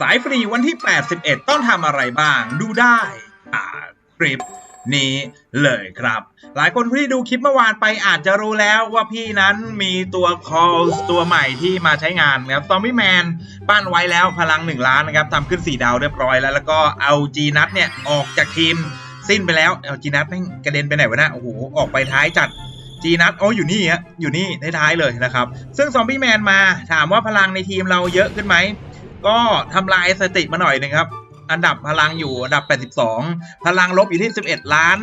สายฟรีวันที่ 81 ต้องทำอะไรบ้าง ดูได้อ่าคลิปนี้เลยครับ หลายคนที่ดูคลิปเมื่อวานไปอาจจะรู้แล้วว่าพี่นั้นมีตัว call ตัวใหม่ที่มาใช้งานนะครับซอมบี้แมนปั้นไว้แล้วพลัง 1 ล้านนะครับทำขึ้น 4 ดาวเรียบร้อยแล้ว แล้วก็เอาจีนัทเนี่ย ออกจากทีมสิ้นไปแล้วเอาจีนัทแม่งกระเด็นไปไหนวะนะโอ้โห ออกไปท้ายจัดจีนัทโอ้อยู่นี่ฮะอยู่นี่ท้ายๆเลยนะครับ ซึ่งซอมบี้แมนมาถามว่าพลังในทีมเราเยอะขึ้นไหม ก็ทำลายสถิติมาหน่อยหนึงครับ อันดับพลังอยู่อันดับ 82 พลังลบอยู่ที่ 11 ล้าน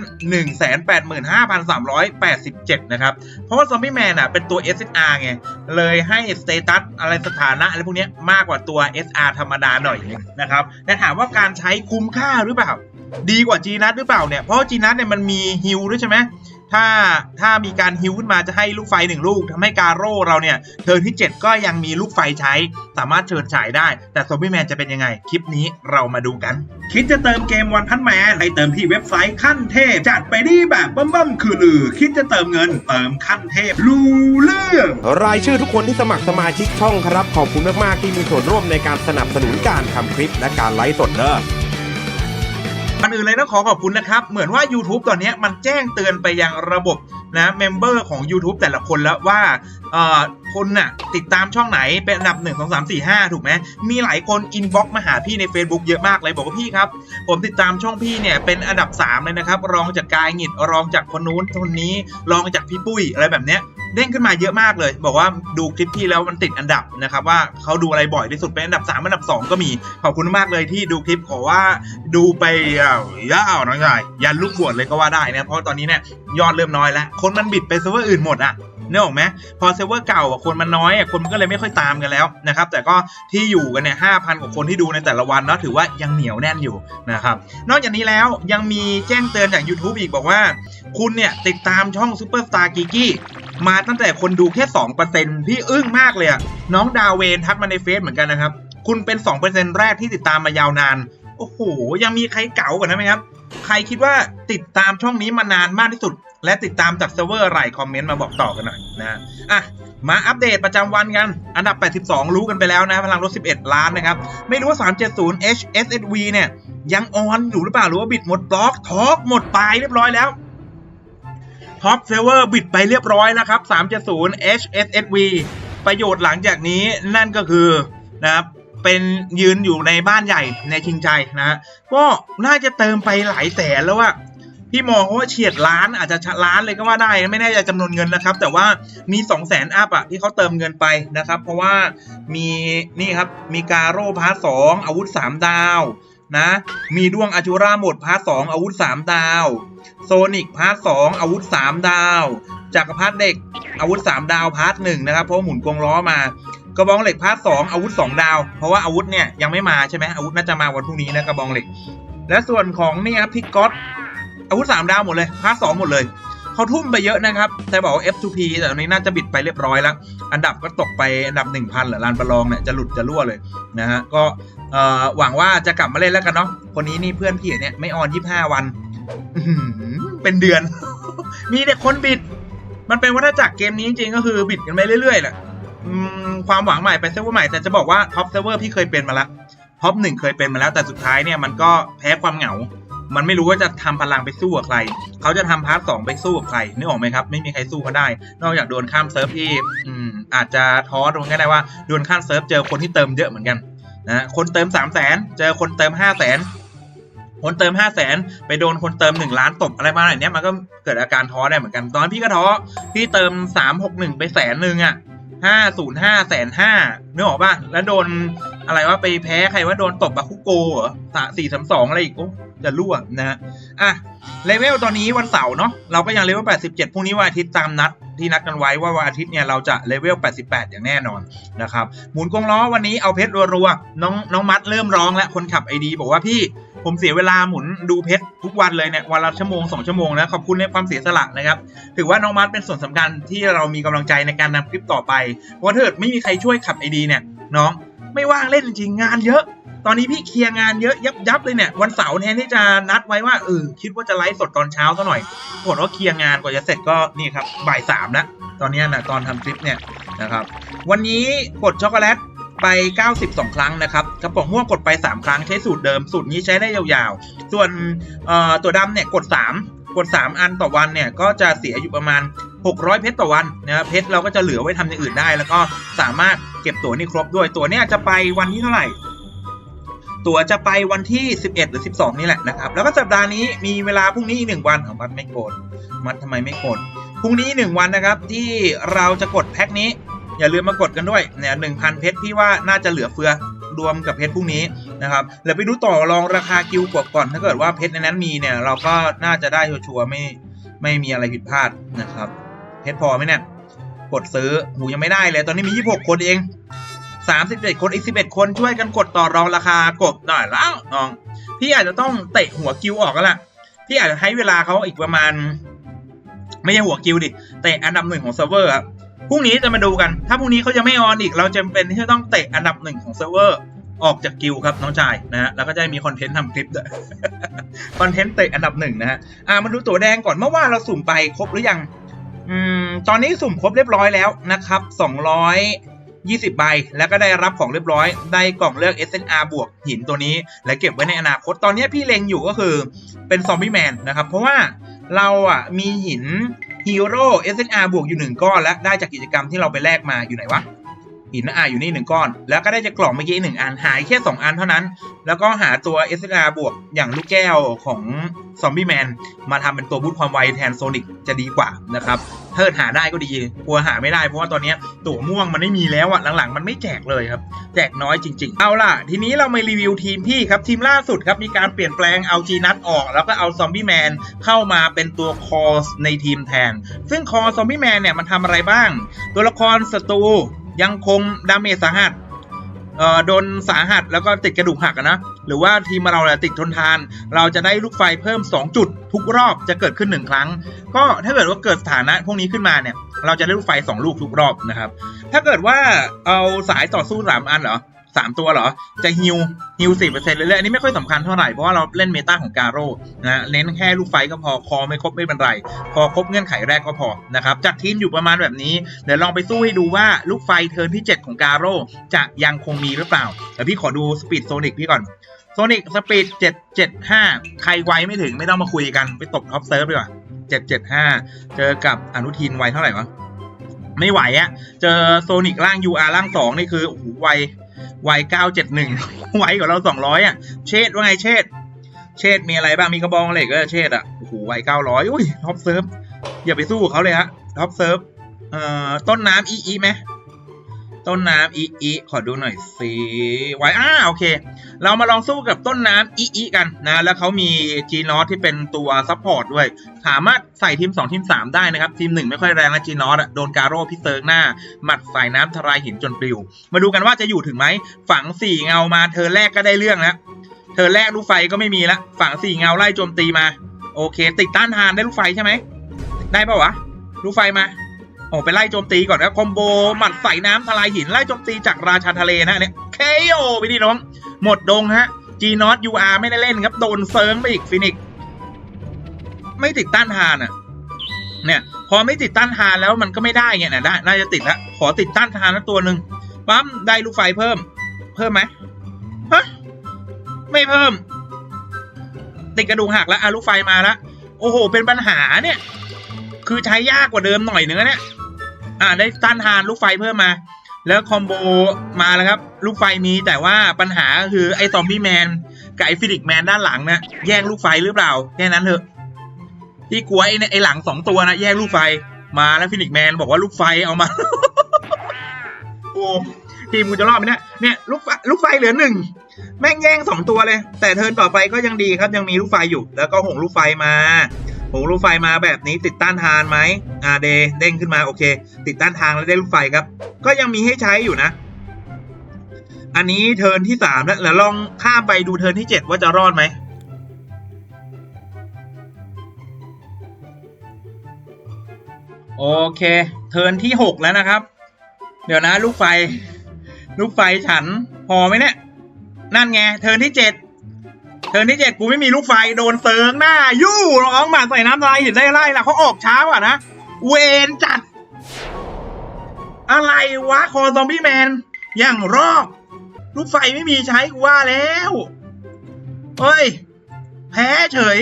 185,387 นะครับ เพราะว่าซอมบี้แมนอะเป็นตัว SSR ไง เลยให้สเตตัสอะไรสถานะอะไรพวกนี้มากกว่าตัว SR ธรรมดาหน่อยนะครับ แต่ถามว่าการใช้คุ้มค่าหรือเปล่า ดีกว่า G นัทหรือเปล่าเนี่ย เพราะ G นัทเนี่ยมันมีฮิลด้วยใช่ไหม ถ้าถ้ามีการฮิวขึ้นมาจะให้ลูกไฟหนึ่งลูกทำให้การโร่เราเนี่ยเทิร์นที่ 7 ก็ยังมีลูกไฟใช้ สามารถเชิญฉายได้ แต่ซอมบี้แมนจะเป็นยังไง คลิปนี้เรามาดูกัน คิดจะเติมเกมวันพันแมนให้เติมที่เว็บไซต์ขั้นเทพ จัดไปดีแบบเบิ่มๆคือลือ คิดจะเติมเงินเติมขั้นเทพรู้เรื่องรายชื่อทุกคนที่สมัครสมาชิกช่องครับขอบคุณมากๆที่มีส่วนร่วมในการสนับสนุนการทำคลิปและการไลฟ์สดเด้อก่ อนอื่นเลยต้องขอขอบคุณนะครับ เหมือนว่า YouTube ตอนนี้มันแจ้งเตือนไปยังระบบนะเมมเบอร์ของ YouTube แต่ละคนแล้วว่า คนน่ะติดตามช่องไหนเป็นอันดับ1 2 3 4 5 ถูกไหมมีหลายคนอินบ็อกมาหาพี่ใน Facebook เยอะมากเลยบอกว่าพี่ครับ ผมติดตามช่องพี่เนี่ยเป็นอันดับ 3 เลยนะครับ รองจากกายหงิดรองจากคนนู้นคนนี้ รองจากพี่ปุ้ยอะไรแบบเนี้ยเด้งขึ้นมาเยอะมากเลย บอกว่าดูคลิปพี่แล้วมันติดอันดับนะครับว่าเขาดูอะไรบ่อยที่สุดเป็นอันดับ 3 อันดับ 2 ก็มี ขอบคุณมากเลยที่ดูคลิปขอว่าดูไปย่าวน้องชายยันลูกบวชเลยก็ว่าได้นะเพราะตอนนี้เนี่ยยอดเริ่มน้อยแล้วคนมันบิดไปเซิร์ฟเวอร์อื่นหมดอะ นึกออกไหมพอเซิร์ฟเวอร์เก่าอะคนมันน้อยอะคนมันก็เลยไม่ค่อยตามกันแล้วนะครับแต่ก็ที่อยู่กันเนี่ยห้าพันกว่าคนที่ดูในแต่ละวันเนาะถือว่ายังเหนียวแน่นอยู่นะครับนอกจากนี้แล้วยังมีแจ้งเตือนจาก YouTube อีกบอกว่า คุณเนี่ยติดตามช่อง Superstar g i g i มาตั้งแต่คนดูแค่2%พี่อึ้งมากเลยอะน้องดาวเวนทักมาในเฟซเหมือนกันนะครับ คุณเป็น 2%แรกที่ติดตามมายาวนาน โอ้โห ยังมีใครเก๋ากว่านั้นไหมครับ ใครคิดว่าติดตามช่องนี้มานานมากที่สุด และติดตามจากเซิร์ฟเวอร์อะไรคอมเมนต์มาบอกต่อกันหน่อยนะอะมาอัปเดตประจำวันกัน อันดับ 82 รู้กันไปแล้วนะพลังรถ11 ล้านนะครับ ไม่รู้ว่า 370 H SSV เนี่ย ยังออนอยู่หรือเปล่า หรือว่าบิดหมดบล็อกทอกหมดไปเรียบร้อยแล้วท็อปเซเวอร์บิดไปเรียบร้อยแล้วครับ 370 HSSV ประโยชน์หลังจากนี้นั่นก็คือนะครับเป็นยืนอยู่ในบ้านใหญ่ในชิงชัยนะฮะก็น่าจะเติมไปหลายแสนแล้วว่า พี่มองว่าเฉียดล้านอาจจะล้านเลยก็ว่าได้ ไม่แน่ใจจำนวนเงินนะครับ แต่ว่ามี 2 0 0แสนอัพอะที่เขาเติมเงินไปนะครับ เพราะว่ามีนี่ครับมีการโร่พาร์ทสองอาวุธ 3 ดาวนะมีดวงอาจูราหมดพาร์ทสองอาวุธ 3 ดาว โซนิกพาร์ทสองอาวุธ 3 ดาวจักรพรรดิเด็กอาวุธ 3 ดาวพาร์ทหนึ่งนะครับ เพราะหมุนกงล้อมากระบองเหล็กพาร์ทสองอาวุธ 2 ดาว เพราะว่าอาวุธเนี่ยยังไม่มาใช่ไหมอาวุธน่าจะมาวันพรุ่งนี้นะกระบองเหล็ก และส่วนของนี่ครับพิกก๊อต อาวุธ3ดาวหมดเลยพาร์ทสองหมดเลยเขาทุ่มไปเยอะนะครับ แต่บอกว่า F2P แต่ตอนนี้น่าจะบิดไปเรียบร้อยแล้ว อันดับก็ตกไปอันดับ 1,000เหรือลานประลองเนี่ยจะหลุดจะรั่วเลยนะฮะ ก็เออหวังว่าจะกลับมาเล่นแล้วกันเนาะ คนนี้นี่เพื่อนพี่เนี่ยไม่ออน 25 วัน เป็นเดือน มีแต่คนบิด มันเป็นวัฏจักรเกมนี้จริงๆ ก็คือบิดกันไปเรื่อยๆแหละความหวังใหม่ไปเซิร์ฟเวอร์ใหม่แต่จะบอกว่าท็อปเซิร์ฟเวอร์พี่เคยเป็นมาแล้วท็อปหนึ่งเคยเป็นมาแล้วแต่สุดท้ายเนี่ยมันก็แพ้ความเหงา มันไม่รู้ว่าจะทำพลังไปสู้กับใคร เขาจะทำพาร์ทสองไปสู้กับใครนึกออกไหมครับ ไม่มีใครสู้เขาได้ นอกจากโดนข้ามเซิร์ฟที่อาจจะท้อตรงก็ได้ว่าโดนข้ามเซิร์ฟเจอคนที่เติมเยอะเหมือนกันนะคนเติม3 0 0แสนเจอคนเติม 5 0 0แสนคนเติม 5 0 0แสนไปโดนคนเติม 1 ล้านตบอะไรมาอย่างเนี้ยมันก็เกิดอาการท้อได้เหมือนกัน ตอนพี่ก็ท้อพี่เติม 361 ไปแสนหนึ่งอะ ห้าศูนย์ห้าแสนห้านึกออกป่ะ แล้วโดนอะไรว่าไปแพ้ใครว่าโดนตบบาคุโกเหรอสสี่สามสองอะไรอีกโอ้จะรั่วนะฮะอะเลเวลตอนนี้วันเสาร์เนาะเราก็ยังเลเวล 87 พรุ่งนี้วันอาทิตย์ตามนัดที่นัดกันไว้ว่าวันอาทิตย์เนี่ยเราจะเลเวล 88 อย่างแน่นอนนะครับ หมุนกงล้อวันนี้เอาเพชรรัวๆน้องน้องมัดเริ่มร้องแล้วคนขับไอดีบอกว่าพี่ ผมเสียเวลาหมุนดูเพชรทุกวันเลยเนี่ยวันละชั่วโมง2ชั่วโมงนะขอบคุณในความเสียสละนะครับ ถือว่าน้องมัดเป็นส่วนสำคัญที่เรามีกำลังใจในการนำคลิปต่อไปเพราะถ้าเกิดไม่มีใครช่วยขับไอดีเนี่ยน้องไม่ว่างเล่นจริงงานเยอะ ตอนนี้พี่เคลียร์งานเยอะยับยับเลยเนี่ยวันเสาร์แทนที่จะนัดไว้ว่าเออคิดว่าจะไลฟ์สดตอนเช้าซะหน่อยปรากฏว่าเคลียร์งานกว่าจะเสร็จก็นี่ครับบ่ายสามแล้วตอนนี้นะตอนทำคลิปเนี่ยนะครับวันนี้กดช็อกโกแลต ไป 92 ครั้งนะครับกระป๋องม่วงกดไป 3 ครั้งใช้สูตรเดิม สูตรนี้ใช้ได้ยาวๆ ส่วนตัวดำเนี่ยกด 3 กด 3 อันต่อวันเนี่ยก็จะเสียอยู่ประมาณ 600 เพชรต่อวันนะเพชรเราก็จะเหลือไว้ทำอย่างอื่นได้ แล้วก็สามารถเก็บตัวนี่ครบด้วยตัวเนี่ยจะไปวันที่เท่าไหร่ตั๋วจะไปวันที่ 11 หรือ 12 นี่แหละนะครับ แล้วก็สัปดาห์นี้มีเวลาพรุ่งนี้อีกหนึ่งวันของมัดไม่กรธมัดทำไมไม่กรธพรุ่งนี้หนึ่งวันนะครับที่เราจะกดแพ็คนี้ อย่าลืมมากดกันด้วยเนี่ยหนึ่งพันเพชรพี่ว่าน่าจะเหลือเฟือรวมกับเพชรพรุ่งนี้นะครับเดี๋ยวไปดูต่อรองราคากิวกดก่อน ถ้าเกิดว่าเพชรในนั้นมีเนี่ยเราก็น่าจะได้ชัวร์ไม่ไม่มีอะไรผิดพลาดนะครับ เพชรพอไหมเนี่ยกดซื้อหูยังไม่ได้เลย ตอนนี้มี 26 คนเอง31คนอีก 11 คนช่วยกันกดต่อรองราคากดหน่อยแล้วน้อง พี่อาจจะต้องเตะหัวกิวออกก็ล่ะพี่อาจจะให้เวลาเขาอีกประมาณ ไม่ใช่หัวกิวดิเตะอันดับหนึ่งของเซิร์ฟเวอร์ครับ พรุ่งนี้จะมาดูกัน ถ้าพรุ่งนี้เขาจะไม่ออนอีก เราจำเป็นที่จะต้องเตะอันดับหนึ่งของเซิร์ฟเวอร์ออกจากกิวครับน้องชายนะฮะแล้วก็จะมีคอนเทนต์ทำคลิปด้วยคอนเทนต์เตะอันดับหนึ่งนะฮะอ่ามาดูตัวแดงก่อนเมื่อวานเราสุ่มไปครบหรือยังอืมตอนนี้สุ่มครบเรียบร้อยแล้วนะครับ220ใบ แล้วก็ได้รับของเรียบร้อย ได้กล่องเลือก SNR บวกหินตัวนี้ และเก็บไว้ในอนาคต ตอนนี้พี่เล็งอยู่ก็คือเป็นซอมบี้แมนนะครับ เพราะว่า เราอะมีหินฮีโร่ SNR บวกอยู่หนึ่งก้อนแล้วได้จากกิจกรรมที่เราไปแลกมาอยู่ไหนวะ หินอะอยู่นี่หนึ่งก้อน แล้วก็ได้จากกล่องเมื่อกี้หนึ่งอันหายแค่2อันเท่านั้น แล้วก็หาตัว SNR บวกอย่างลูกแก้วของซอมบี้แมนมาทำเป็นตัวบูทความไวแทนโซนิกจะดีกว่านะครับถ้าเกิดหาได้ก็ดีกลัวหาไม่ได้เพราะว่าตอนนี้ตั๋วม่วงมันไม่มีแล้วอะหลังๆ มันไม่แจกเลยครับ แจกน้อยจริง ๆ เอาล่ะ ทีนี้เรามารีวิวทีมพี่ครับทีมล่าสุดครับมีการเปลี่ยนแปลงเอาจีนัทออก แล้วก็เอาซอมบี้แมนเข้ามาเป็นตัวคอสในทีมแทน ซึ่งคอซอมบี้แมนเนี่ยมันทำอะไรบ้าง ตัวละครศัตรู ยังคงดาเมจสาหัสเอ่อโดนสาหัสแล้วก็ติดกระดูกหักนะ หรือว่าทีมเราเนี่ยติดทนทาน เราจะได้ลูกไฟเพิ่ม 2 จุด ทุกรอบจะเกิดขึ้น 1 ครั้ง ก็ถ้าเกิดว่าเกิดสถานะพวกนี้ขึ้นมาเนี่ย เราจะได้ลูกไฟ 2 ลูกทุกรอบนะครับ ถ้าเกิดว่าเอาสายต่อสู้3อันเหรอ สามตัวเหรอ จะฮิวฮิวสี่เปอร์เซ็นต์เลยอันนี้ไม่ค่อยสำคัญเท่าไหร่ เพราะว่าเราเล่นเมตาของการโร่นะเน้นแค่ลูกไฟก็พอ คอไม่ครบไม่เป็นไร พอครบเงื่อนไขแรกก็พอนะครับจัดทีมอยู่ประมาณแบบนี้ เดี๋ยวลองไปสู้ให้ดูว่าลูกไฟเทิร์นที่ 7 ของการโร่จะยังคงมีหรือเปล่าแต่พี่ขอดูสปีดโซนิกพี่ก่อนโซนิกสปีด775 ใครไวไม่ถึงไม่ต้องมาคุยกันไปตบท็อปเซิร์ฟดีกว่า775 เจอกับอนุทินไวเท่าไหร่วะไม่ไหวอะเจอโซนิกล่าง UR ล่าง 2 นี่คือโอ้โหไว ไว971ไวกว่าเราสองร้อยอะ เชดว่าไงเชดเชดมีอะไรบ้าง มีกระบองเหล็กก็เชดอะ โอ้โหไว900อุ้ยท็อปเซิร์ฟ อย่าไปสู้เขาเลยฮะท็อปเซิร์ฟ เอ่อ ต้นน้ำอีอีไหม ต้นน้ำอีอีขอดูหน่อยสิไว้อ่าโอเค เรามาลองสู้กับต้นน้ำอีอีกันนะ แล้วเขามีจีนอสที่เป็นตัวซัพพอร์ตด้วย สามารถใส่ทีม 2 ทีม 3 ได้นะครับ ทีม 1 ไม่ค่อยแรงนะจีนอสอะโดนการโร่พิเซิร์กหน้า หมัดสายน้ำทลายหินจนปลิว มาดูกันว่าจะอยู่ถึงไหมฝัง 4 เงามาเธอแรกก็ได้เรื่องแล้วเธอแรกลูกไฟก็ไม่มีละฝัง 4 เงาไล่โจมตีมา โอเค ติดต้านทานได้ลูกไฟใช่ไหมได้ปะวะลูกไฟมา โอ้ไปไล่โจมตีก่อนนะคอมโบหมัดใส่น้ำทลายหินไล่โจมตีจากราชาทะเลนะเนี่ยเคโอไปดิน้อง หมดดงฮะ G n o t UR ไม่ได้เล่นครับ โดนเซิร์งไปอีกฟินิกไม่ติดต้านทานอะ เนี่ย พอไม่ติดต้านทานแล้วมันก็ไม่ได้ไงนะได้น่าจะติดละขอติดต้านทานนะตัวหนึ่งปั๊มได้ลูกไฟเพิ่ม เพิ่มไหมฮะไม่เพิ่ม ติดกระดูกหักแล้วอะลูกไฟมาล้วโอ้โห เป็นปัญหาเนี่ย คือใช้ยากกว่าเดิมหน่อยนึงนะเนี่ย อ่าได้ต้านทานลูกไฟเพิ่มมา แล้วคอมโบมาแล้วครับ ลูกไฟมีแต่ว่าปัญหาคือไอ้ซอมบี้แมนกับไอ้ฟินิกแมนด้านหลังนะแย่งลูกไฟหรือเปล่าแค่นั้นเถอะ ที่กลัวไอ้เนี่ยไอ้หลังสองตัวนะแย่งลูกไฟมาแล้วฟินิกแมนบอกว่าลูกไฟเอามาโอ้ทีมกูจะรอดไหมเนี่ยเนี่ยลูกไฟลูกไฟเหลือหนึ่งแม่งแย่งสองตัวเลย แต่เทิร์นต่อไปก็ยังดีครับยังมีลูกไฟอยู่ แล้วก็หงลูกไฟมา หงลูกไฟมาแบบนี้ติดต้านทานไหมอ่าเดเด้งขึ้นมาโอเค ติดต้านทานแล้วได้ลูกไฟครับ ก็ยังมีให้ใช้อยู่นะ อันนี้เทิร์นที่สามแล้วแล้วลองข้ามไปดูเทิร์นที่เจ็ดว่าจะรอดไหมโอเค เทิร์นที่หกแล้วนะครับ เดี๋ยวนะ ลูกไฟ ลูกไฟฉันพอไหมเนี่ย นั่นไง เทิร์นที่เจ็ด เทิร์นที่เจ็ดกูไม่มีลูกไฟโดนเซิงหน้า ยู่ร้องหมาใส่น้ำลายเห็นได้ไล่ละเขาออกเช้าอะนะ เวนจัด อะไรวะคอซอมบี้แมน อย่างรอบลูกไฟไม่มีใช้กูว่าแล้วเฮ้ย แพ้เฉย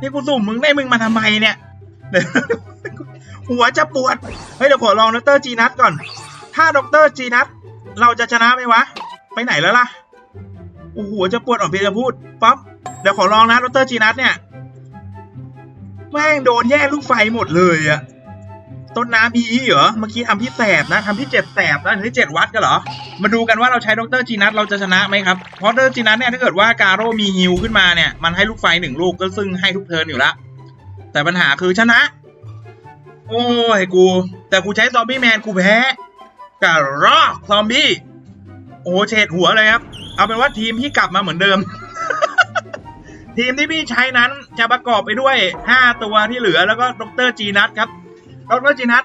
นี่กูสุ่มมึงได้มึงมาทำไมเนี่ย หัวจะปวด เฮ้ยเดี๋ยวขอลองดรจีนัทก่อน ถ้าดรจีนัทเราจะชนะไหมวะ ไปไหนแล้วล่ะ โอ้โหจะปวดอ่อนเพลียจะพูดปั๊บเดี๋ยวขอลองนะดรจีนัทเนี่ยแม่งโดนแย่งลูกไฟหมดเลยอะต้นน้ำพีเหรอเมื่อกี้ทำพี่แสบนะทำพี่เจ็ดแสบนะถึงที่เจ็ดวัดกันเหรอ มาดูกันว่าเราใช้ดรจีนัทเราจะชนะไหมครับเพราะดรจีนัทเนี่ยถ้าเกิดว่าการโร่มีฮิลขึ้นมาเนี่ยมันให้ลูกไฟหนึ่งลูกก็ซึ่งให้ทุกเทิร์นอยู่ละแต่ปัญหาคือชนะ โอ้ยกู แต่กูใช้ซอมบี้แมนกูแพ้การรอกซอมบี้ อ้เฉดหัวเลยครับ เอาเป็นว่าทีมพี่กลับมาเหมือนเดิม ทีมที่พี่ใช้นั้นจะประกอบไปด้วย 5 ตัวที่เหลือแล้วก็ดรจีนัทครับดรจีนัท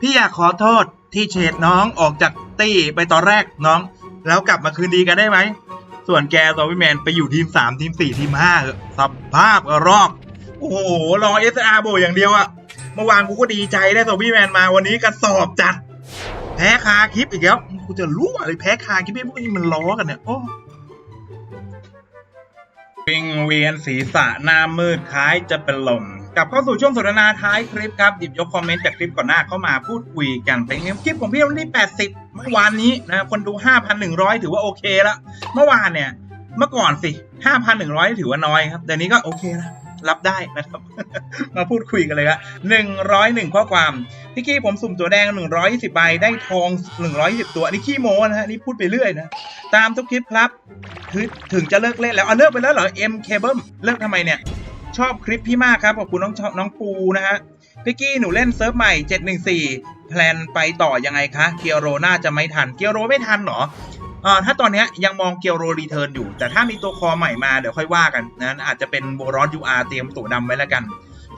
พี่อยากขอโทษที่เฉดน้องออกจากตี้ไปตอนแรกน้อง แล้วกลับมาคืนดีกันได้ไหม ส่วนแกซอมบี้แมนไปอยู่ทีม 3 ทีม 4 ทีม5สภาพกระรอก โอ้โห รอเอสอาร์โบอย่างเดียวอะเมื่อวานกูก็ดีใจได้ซอมบี้แมนมาวันนี้กระสอบจัดแพ้คาคลิปอีกแล้ว กูจะรู้อะไรแพ้คาคลิปให้พวกนี้มันล้อกันเนี่ยโอ้วิงเวียนศีรษะหน้ามืดคล้ายจะเป็นลมกลับเข้าสู่ช่วงสนทนาท้ายคลิปครับ หยิบยกคอมเมนต์จากคลิปก่อนหน้าเข้ามาพูดคุยกันเป็นคลิปของพี่วันที่ 80 เมื่อวานนี้นะคนดู 5,100 ถือว่าโอเคแล้วเมื่อวานเนี่ย เมื่อก่อนสิ 5,100 ถือว่าน้อยครับ เดี๋ยวนี้ก็โอเคนะรับได้นะครับ มาพูดคุยกันเลยครับ101 ข้อความ พี่กี้ผมสุ่มตัวแดง 120ใบได้ทอง 120 ตัวอันนี้ขี้โม้นะฮะนี่พูดไปเรื่อยนะ ตามทุกคลิปครับคือถึงจะเลิกเล่นแล้วเอาเลิกไปแล้วเหรอ M Cable เลิกทำไมเนี่ย ชอบคลิปพี่มากครับ ขอบคุณน้องน้องปูนะฮะพี่กี้หนูเล่นเซิร์ฟใหม่ 714 แพลนไปต่อยังไงคะ เกียโรน่าจะไม่ทัน เกียโรไม่ทันเหรอเอ่อถ้าตอนนี้ยังมองเกียวโรรีเทิร์นอยู่ แต่ถ้ามีตัวคอใหม่มาเดี๋ยวค่อยว่ากันนะอาจจะเป็นโบรอสยูอาร์เตรียมตัวดำไว้แล้วกัน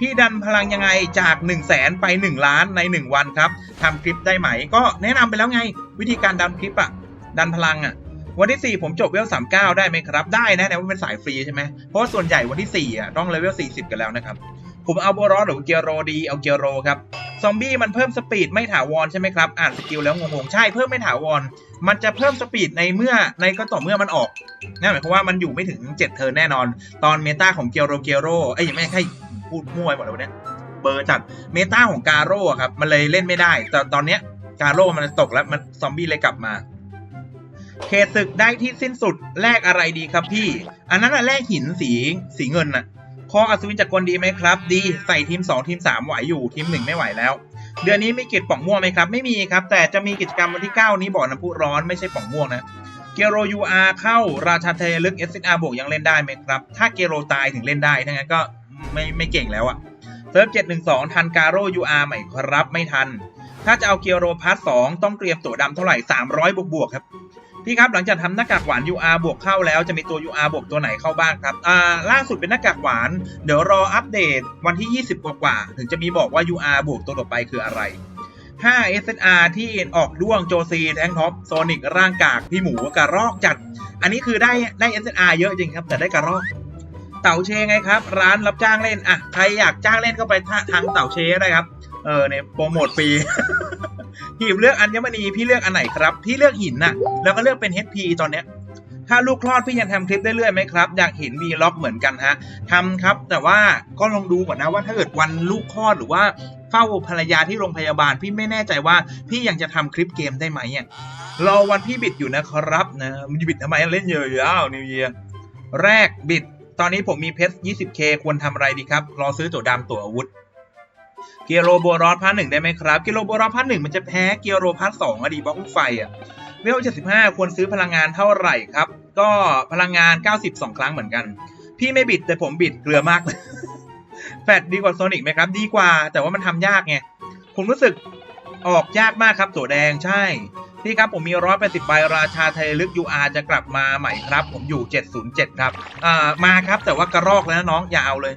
พี่ดันพลังยังไงจาก1 0 0 0 0แสนไป 1 ล้านใน 1 วันครับทำคลิปได้ไหม ก็แนะนำไปแล้วไง วิธีการดันคลิปอะดันพลังอะวันที่ 4 ผมจบเวล39 ได้ไหมครับ ได้นะแต่ว่าเป็นสายฟรีใช่ไหมเพราะส่วนใหญ่วันที่4อะต้องเลเวล40 กันแล้วนะครับผมเอาโบรอสหรือเกียโรดีเอาเกียโรครับซอมบี้มันเพิ่มสปีดไม่ถาวรใช่ไหมครับ อ่านสกิลแล้วงงๆใช่เพิ่มไม่ถาวร มันจะเพิ่มสปีดในเมื่อในก็ต่อเมื่อมันออกนั่นหมายความว่ามันอยู่ไม่ถึง 7 เทิร์นแน่นอน ตอนเมตาของเกียโรเกียโรเอ้ยไม่ใช่ พูดมั่วไปหมดแล้วเนี่ยเบอร์จัดเมตาของกาโร่ครับ มันเลยเล่นไม่ได้ แต่ตอนเนี้ยกาโร่มันตกแล้วมันซอมบี้เลยกลับมาเคศึกได้ที่สิ้นสุดแลกอะไรดีครับพี่ อันนั้นอะแลกหินสีสีเงินน่ะคออัศวินจักรกลดีไหมครับ ดีใส่ทีม 2 ทีม 3 ไหวอยู่ทีม 1 ไม่ไหวแล้ว เดือนนี้มีกิจป่องม่วงไหมครับ ไม่มีครับ แต่จะมีกิจกรรมวันที่ 9 นี้บ่อน้ำพุร้อนไม่ใช่ป่องม่วงนะเกโรยูอาเข้าราชาเทลึก s อาบวกยังเล่นได้ไหมครับ ถ้าเกโรตายถึงเล่นได้ถ้างั้นก็ ไม่ไม่เก่งแล้วอะเซิร์ฟ712ทันกาโรยูอาร์ไหมครับไม่ทัน ถ้าจะเอาเกียโรพาร์ท2ต้องเตรียมตัวดำเท่าไหร่300บวกบวกๆครับพี่ครับหลังจากทำหน้ากากหวาน UR บวกเข้าแล้วจะมีตัว UR บวกตัวไหนเข้าบ้างครับอ่าล่าสุดเป็นหน้ากากหวาน เดี๋ยวรออัปเดตวันที่ 20 กว่าๆถึงจะมีบอกว่า UR บวกตัวต่อไปคืออะไร 5 SNR ที่ออกด้วงโจซีแทงท็อปโซนิกร่างกาก พี่หมูกระรอกจัด อันนี้คือได้ได้ SNR เยอะจริงครับ แต่ได้กระรอก เต่าเชไงครับ ร้านรับจ้างเล่นอะใครอยากจ้างเล่นก็ไปทางเต่าเชได้ครับ เออเนี่ยโปรโมทฟรีหีบเลือกอัญมณีพี่เลือกอันไหนครับพี่เลือกหินน่ะ แล้วก็เลือกเป็น HP ตอนเนี้ยถ้าลูกคลอดพี่ยังทำคลิปได้เรื่อยไหมครับ อยากเห็นวีล็อกเหมือนกันฮะทำครับ แต่ว่าก็ลองดูก่อนนะว่าถ้าเกิดวันลูกคลอดหรือว่าเฝ้าภรรยาที่โรงพยาบาล พี่ไม่แน่ใจว่าพี่ยังจะทำคลิปเกมได้ไหมอะรอวันพี่บิดอยู่นะครับนะมันบิดทำไมเล่นเยอะๆอ้าวนิวเยียแรกบิด ตอนนี้ผมมีเพชร 20k ควรทำอะไรดีครับ รอซื้อตัวดำตัวอาวุธ เกียโรโบรอสพาร์ทหนึ่งได้ไหมครับ เกียโรโบรอสพาร์ทหนึ่งมันจะแพ้เกียโรพาร์ทสองอะดีบล็อกลูกไฟอะเวล75 ควรซื้อพลังงานเท่าไหร่ครับ ก็พลังงาน 92 ครั้งเหมือนกัน พี่ไม่บิดแต่ผมบิดเกลือมาก แฟดดีกว่าโซนิกไหมครับ ดีกว่า แต่ว่ามันทำยากไง ผมรู้สึกออกยากมากครับตัวแดงใช่ พี่ครับผมมี 180ใบราชาไทยลึก UR จะกลับมาใหม่ครับ ผมอยู่ 707 ครับอ่ามาครับแต่ว่ากระรอกแล้วน้องอย่าเอาเลย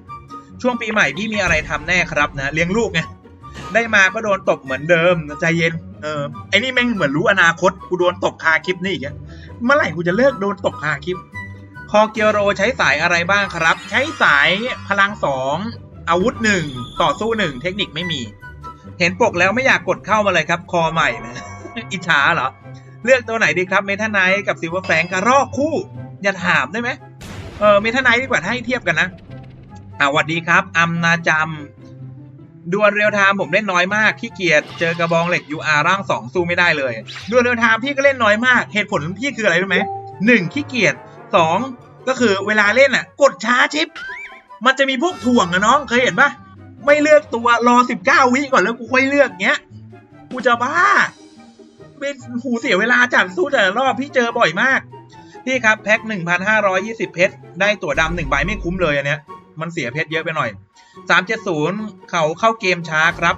ช่วงปีใหม่พี่มีอะไรทำแน่ครับนะเลี้ยงลูกไงได้มาก็โดนตบเหมือนเดิมใจเย็นเออไอ้นี่แม่งเหมือนรู้อนาคตกูโดนตบคาคลิปนี่อีกเมื่อไหร่กูจะเลิกโดนตบคาคลิป คอเกียวโรใช้สายอะไรบ้างครับ ใช้สายพลังสองอาวุธหนึ่งต่อสู้หนึ่งเทคนิคไม่มี เห็นปกแล้วไม่อยากกดเข้ามาเลยครับ คอใหม่นะ อิจฉาเหรอ เลือกตัวไหนดีครับเมทาไนกับซิลเวอร์แฟงกระรอกคู่ อย่าถามได้ไหมเออเมทาไนดีกว่าให้เทียบกันนะอ่าสวัสดีครับอัมนาจำดวลเรียลไทม์ผมเล่นน้อยมากขี้เกียจเจอกระบองเหล็ก UR ร่างสองสู้ไม่ได้เลยดวลเรียลไทม์พี่ก็เล่นน้อยมาก เหตุผลพี่คืออะไรรู้ไหมหนึ่งขี้เกียจสองก็คือเวลาเล่นอะ กดช้าชิป มันจะมีพวกถ่วงอะน้องเคยเห็นปะไม่เลือกตัวรอสิบเก้าวิก่อนแล้วกูค่อยเลือกเงี้ย กูจะบ้า เป็นหูเสียเวลาจัดสู้แต่ละรอบพี่เจอบ่อยมากพี่ครับแพ็คหนึ่งพันห้าร้อยี่สิบเพชรได้ตั๋วดำหนึ่งใบไม่คุ้มเลยอันเนี้ยมันเสียเพชรเยอะไปหน่อยสามเจ็ดศูนย์เขาเข้าเกมช้าครับ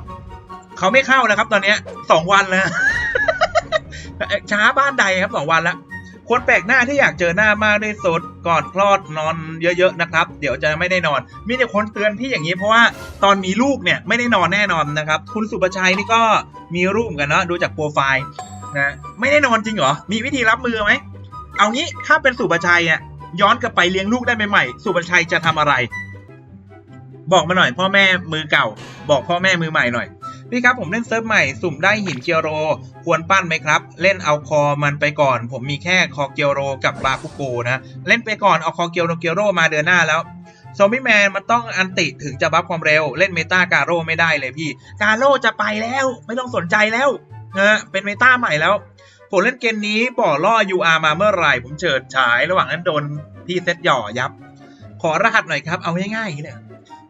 เขาไม่เข้านะครับ ตอนเนี้ยสองวันแล้วช้าบ้านใดครับสองวันแล้ว คนแปลกหน้าที่อยากเจอหน้ามากที่สุดก่อนคลอดนอนเยอะๆนะครับ เดี๋ยวจะไม่ได้นอน มีแต่คนเตือนพี่อย่างนี้เพราะว่าตอนมีลูกเนี่ยไม่ได้นอนแน่นอนนะครับ คุณสุประชัยนี่ก็มีรูปเหมือนกันเนาะดูจากโปรไฟล์นะไม่ได้นอนจริงเหรอ มีวิธีรับมือไหมเอางี้ถ้าเป็นสุประชัยอะย้อนกลับไปเลี้ยงลูกได้ใหม่ๆสุประชัยจะทำอะไร บอกมาหน่อย พ่อแม่มือเก่า บอกพ่อแม่มือใหม่หน่อย พี่ครับผมเล่นเซิร์ฟใหม่สุ่มได้หินเกียวโร ควรปั้นไหมครับ เล่นเอาคอมันไปก่อน ผมมีแค่คอเกียวโรกับบาคุโกนะ เล่นไปก่อนเอาคอเกียวโรเกียวโรมาเดือนหน้าแล้วซอมบี้แมนมันต้องอันติถึงจะบัฟความเร็ว เล่นเมตาการโรไม่ได้เลยพี่ การโรจะไปแล้วไม่ต้องสนใจแล้วนะเป็นเมตาใหม่แล้วผมเล่นเกมนี้บ่อล่อ UR มาเมื่อไหร่ ผมเฉิดฉายระหว่างนั้นโดนพี่เซตหย่อยับ ขอรหัสหน่อยครับเอาง่ายๆอย่างนี้เลย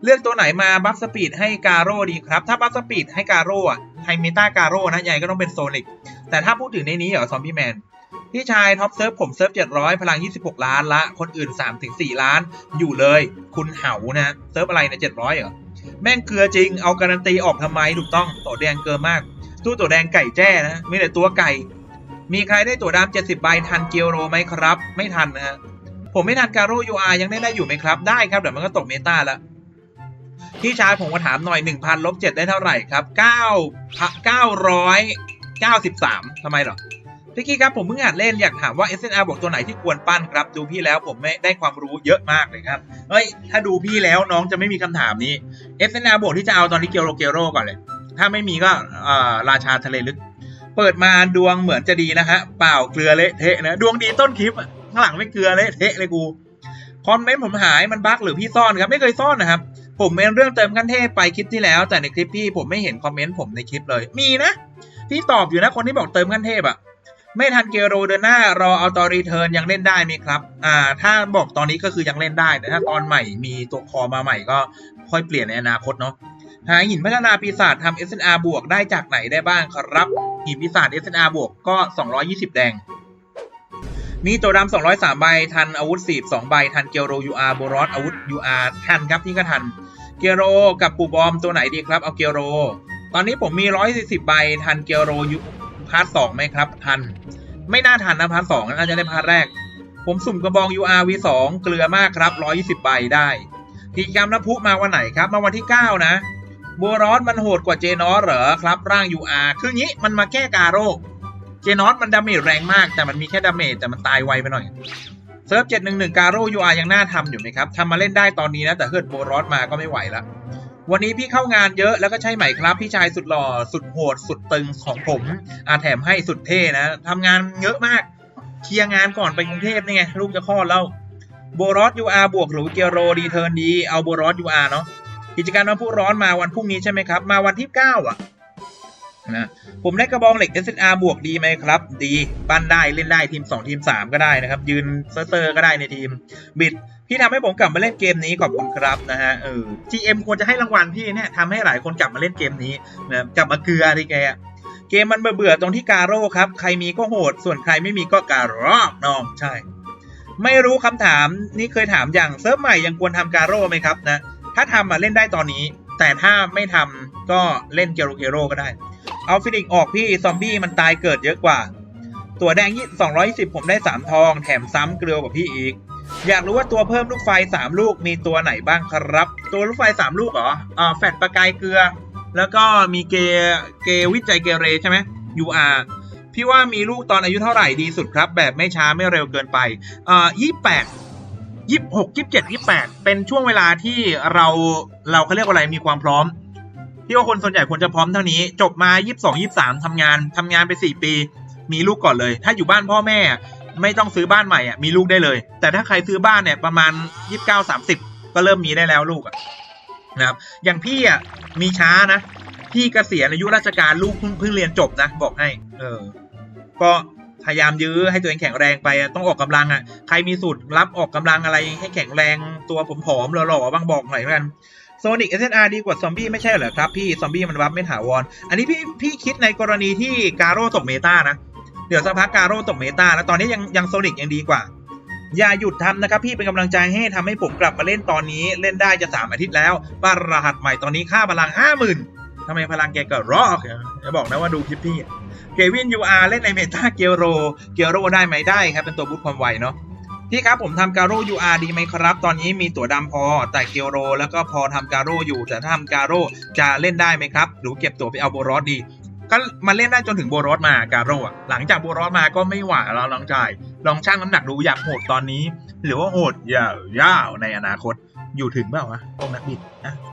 เลือกตัวไหนมาบัฟสปีดให้กาโร่ดีครับ ถ้าบัฟสปีดให้กาโร่อะไฮเมตาการโร่นะยังไงก็ต้องเป็นโซนิกแต่ถ้าพูดถึงในนี้เหรอซอมบี้แมนพี่ชายท็อปเซิร์ฟผมเซิร์ฟ700 พลัง 26 ล้านละ คนอื่น 3-4 ล้าน อยู่เลย คุณเหานะ เซิร์ฟอะไรนะ700เหรอ แม่งเกลือจริง เอาการันตีออกทำไมถูกต้อง ตัวแดงเกินมาก ตู้ตัวแดงไก่แจ้นะ ไม่แต่ตัวไก่ มีใครได้ตัวดำ70 ใบ ทันเกียวโรไหมครับ ไม่ทันนะฮะ ผมไม่ทันการโรยูอายังได้ได้อยู่ไหมครับ ได้ครับ เดี๋ยวมันก็ตกเมตาแล้ว พี่ชายผมก็ถามหน่อย1,000ลบ7ได้เท่าไหร่ครับ9 993ทำไมหรอพี่กี้ครับผมเพิ่งอ่านเล่นอยากถามว่า SNR บอกตัวไหนที่ควรปั้นครับ ดูพี่แล้วผมไม่ได้ความรู้เยอะมากเลยครับเฮ้ยถ้าดูพี่แล้วน้องจะไม่มีคำถามนี้ SNR บอกที่จะเอาตอนนี้เกียวโรเกียวโรก่อนเลย ถ้าไม่มีก็อ่อราชาทะเลลึก เปิดมาดวงเหมือนจะดีนะฮะเปล่าเกลือเละเทะนะดวงดีต้นคลิปะข้างหลังไม่เกลือเละเทะเลยกูคอมเมนต์ผมหายมันบั๊กหรือพี่ซ่อนครับไม่เคยซ่อนนะครับ ผมเมนเรื่องเติมขั้นเทพไปคลิปที่แล้ว แต่ในคลิปพี่ผมไม่เห็นคอมเมนต์ผมในคลิปเลย มีนะพี่ตอบอยู่นะคนที่บอกเติมขั้นเทพอะไม่ทันเกโรเดินหน้ารอเอาตอรีเทิร์นยังเล่นได้ไหมครับ อ่า ถ้าบอกตอนนี้ก็คือยังเล่นได้ แต่ถ้าตอนใหม่มีตัวคอมาใหม่ก็ค่อยเปลี่ยนในอนาคตเนาะหาหินพัฒนาปีศาจทำ SNR บวกได้จากไหนได้บ้างครับ หินปีศาจ SNR บวกก็ 220 แดง มีตัวดำ203 ใบ ทันอาวุธ 4 2 ใบ ทันเกียวโร UR โบรอสอาวุธ UR ทันครับที่ก็ทัน เกียวโรกับปูบอมตัวไหนดีครับ เอาเกียวโร ตอนนี้ผมมี 140 ใบ ทันเกียวโรยูพาร์ท2ไหมครับ ทัน ไม่น่าทันนะพาร์ท2น่าจะได้พาร์ทแรก ผมสุ่มกระบอง UR V2 เกลือมากครับ120 ใบได้กิจกรรมน้ำพุมาวันไหนครับ มาวันที่ 9 นะบัวร้อนมันโหดกว่าเจนอสเหรอครับ ร่าง UR คืองี้มันมาแก้กาโร่เจนอสมันดาเมจแรงมาก แต่มันมีแค่ดาเมจแต่มันตายไวไปหน่อย เซิร์ฟ711การโร่ UR ยังน่าทำอยู่ไหมครับทำมาเล่นได้ตอนนี้นะ แต่เฮิร์ดโบรอสมาก็ไม่ไหวละวันนี้พี่เข้างานเยอะแล้วก็ใช่ไหมครับ พี่ชายสุดหล่อสุดโหด สุดตึงของผมอาแถมให้สุดเท่นะทำงานเยอะมากเคลียร์งานก่อนไปกรุงเทพนี่ไงลูกจะคลอดแล้วโบรอส UR บวกหรือเกียโรดีเทิร์นดีเอาโบรอส UR เนาะกิจการน้ำพุร้อนมาวันพรุ่งนี้ใช่ไหมครับ มาวันที่ 9 อะ นะผมได้กระบองเหล็ก SNR บวกดีไหมครับ ดีปั้นได้เล่นได้ทีม 2 ทีม 3 ก็ได้นะครับ ยืนเซอร์เซอร์ก็ได้ในทีม บิดพี่ทำให้ผมกลับมาเล่นเกมนี้ขอบคุณครับนะฮะเออ GM ควรจะให้รางวัลพี่เนี่ยทำให้หลายคนกลับมาเล่นเกมนี้นะกลับมาเกลือดิแกเกมมันเบื่อตรงที่การโร่ครับ ใครมีก็โหด ส่วนใครไม่มีก็การรอบน้องใช่ ไม่รู้คำถามนี่เคยถามอย่างเซิร์ฟใหม่ยังควรทำการโร่ไหมครับนะถ้าทำอะเล่นได้ตอนนี้ แต่ถ้าไม่ทำก็เล่นเกโรเกโรก็ได้ เอาฟินิกออกพี่ ซอมบี้มันตายเกิดเยอะกว่า ตัวแดงยี่สองร้อยสิบผมได้สามทอง แถมซ้ำเกลียวกับพี่อีก อยากรู้ว่าตัวเพิ่มลูกไฟสามลูกมีตัวไหนบ้างครับ ตัวลูกไฟสามลูกเหรออ่าแฟดประกายเกลือ แล้วก็มีเกเกวิจัยเกเรใช่ไหม UR พี่ว่ามีลูกตอนอายุเท่าไหร่ดีสุดครับ แบบไม่ช้าไม่เร็วเกินไปอ่ายี่แปดยี่หกยี่เจ็ดยี่แปดเป็นช่วงเวลาที่เราเราเขาเรียกว่าอะไรมีความพร้อม ที่ว่าคนส่วนใหญ่ควรจะพร้อมเท่านี้ จบมายี่สิบสองยี่สามทำงานทำงานไปสี่ปี มีลูกก่อนเลย ถ้าอยู่บ้านพ่อแม่ไม่ต้องซื้อบ้านใหม่อะมีลูกได้เลย แต่ถ้าใครซื้อบ้านเนี่ยประมาณยี่สิบเก้าสามสิบก็เริ่มมีได้แล้วลูกอะนะครับอย่างพี่อะมีช้านะพี่เกษียณอายุราชการลูกเพิ่งเพิ่งเรียนจบนะบอกให้ เออ ก็พยายามยื้อให้ตัวเองแข็งแรงไปต้องออกกำลังอะใครมีสูตรรับออกกำลังอะไรให้แข็งแรงตัวผมผอมหล่อๆบ้างบอกหน่อยด้วกัน โซนิกเอสเอดีกว่าซอมบี้ไม่ใช่เหรอครับพี่ซอมบี้มันวับไม่ถาวรอันนี้พี่พี่คิดในกรณีที่การโร่ตกเมตานะ เดี๋ยวสักพักการโร่ตกเมตาแล้วตอนนี้ยังยังโซนิกยังดีกว่า อย่าหยุดทำนะครับ พี่เป็นกำลังใจให้ทำให้ผมกลับมาเล่นตอนนี้เล่นได้จะสามอาทิตย์แล้วป้ารหัสใหม่ตอนนี้ค่าพลังห้าหมื่นทำไมพลังแกเกิดรอกจะบอกนะว่าดูคลิปพี่เกวินยูอาร์เล่นในเมตาเกลโรเกลโรได้ไหมได้ครับเป็นตัวบูทความไวเนาะ พี่ครับผมทำการโร่ยูอาร์ดีไหมครับ ตอนนี้มีตั๋วดำพอแต่เกียวโร แล้วก็พอทำการโร่อยู่ แต่ถ้าทำการโร่จะเล่นได้ไหมครับ หรือเก็บตั๋วไปเอาโบรอสดี ก็มาเล่นได้จนถึงโบรอสมาการโร่อะหลังจากโบรอสมาก็ไม่ไหวแล้วลองชายลองชั่งน้ำหนักดูอยากโหดตอนนี้ หรือว่าโหดยาวๆในอนาคตอยู่ถึงเปล่าวะพวกนักบิดนะ